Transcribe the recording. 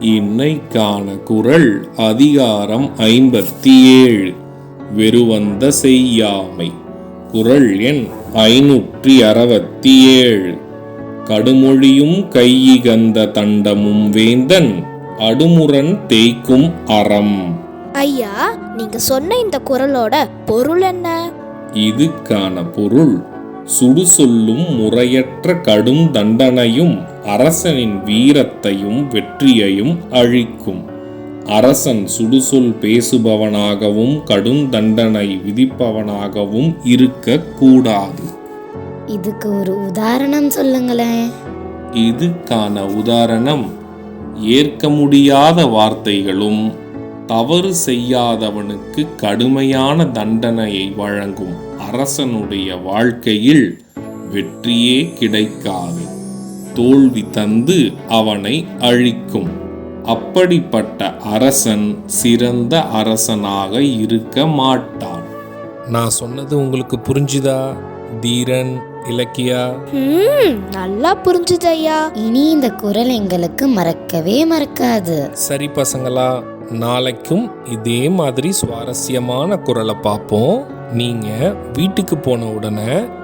இன்னைக்கான குரல் அதிகாரம் ஐம்பத்தி ஏழு வெறுவந்த செய்யாமை. குரல் எண் ஐநூற்றி அறுபத்தி ஏழு கடுமொழியும் கையிகந்த தண்டமும் வேந்தன் அடுமுரண் தேய்க்கும் அறம். ஐயா நீங்க சொன்ன இந்த குரலோட பொருள் என்ன? இதுக்கான பொருள் சுடுசொல்லும் முறையற்ற கடும் தண்டனையும் அரசனின் வீரத்தையும் வெற்றியையும் அழிக்கும். அரசன் சுடுசொல் பேசுபவனாகவும் கடும் தண்டனை விதிப்பவனாகவும் இருக்கக்கூடாது இதுக்கு ஒரு உதாரணம் சொல்லுங்களேன். இதுக்கான உதாரணம் ஏற்க முடியாத வார்த்தைகளும் தவறு செய்யாதவனுக்கு கடுமையான தண்டனையை வழங்கும் அரசனுடைய வாழ்க்கையில் வெற்றியே கிடைக்காது. தோல்வி தந்து அவனை அழிக்கும். அப்படிப்பட்ட அரசன் சிறந்த அரசனாக இருக்க மாட்டான். நான் சொன்னது உங்களுக்கு புரிஞ்சுதா தீரன் இலக்கியா? ம் நல்லா புரிஞ்சுது ஐயா இனி இந்த குரல் எங்களுக்கு மறக்கவே மறக்காது. சரி பசங்களா நாளைக்கும் இதே மாதிரி சுவாரஸ்யமான குரலை பார்ப்போம். நீங்க வீட்டுக்கு போன உடனே